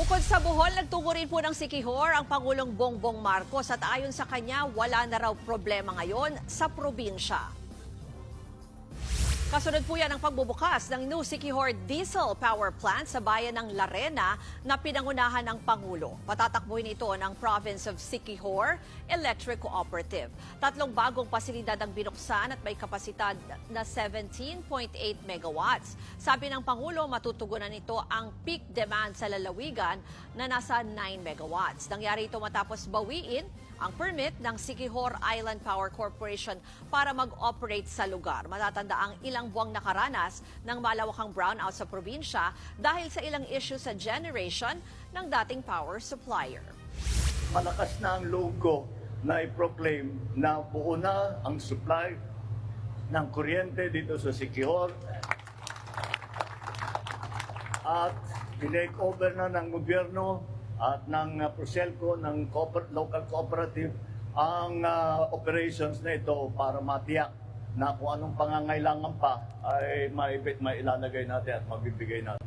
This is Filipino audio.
Bukod sa Bohol, nagtungo rin po ng Sikihor ang Pangulong Bongbong Marcos at ayon sa kanya, wala na raw problema ngayon sa probinsya. Kasunod po yan ang pagbubukas ng New Sikihor Diesel Power Plant sa bayan ng Larena na pinangunahan ng Pangulo. Patatakbuhin ito ng Province of Sikihor Electric Cooperative. Tatlong bagong pasilidad ang binuksan at may kapasidad na 17.8 megawatts. Sabi ng Pangulo, matutugunan ito ang peak demand sa lalawigan na nasa 9 megawatts. Nangyari ito matapos bawiin ang permit ng Sikihor Island Power Corporation para mag-operate sa lugar. Matatanda ang ilang buwang nakaranas ng malawakang brownout sa probinsya dahil sa ilang issue sa generation ng dating power supplier. malakas na ang loob ko na i-proclaim na buo na ang supply ng kuryente dito sa Sikihor at tinake over na ng gobyerno at ng uh, Proselco, ng cooper- local cooperative ang uh, operations na ito para matiyak na kung anong pangangailangan pa ay maibit mailalagay natin at mabibigay natin.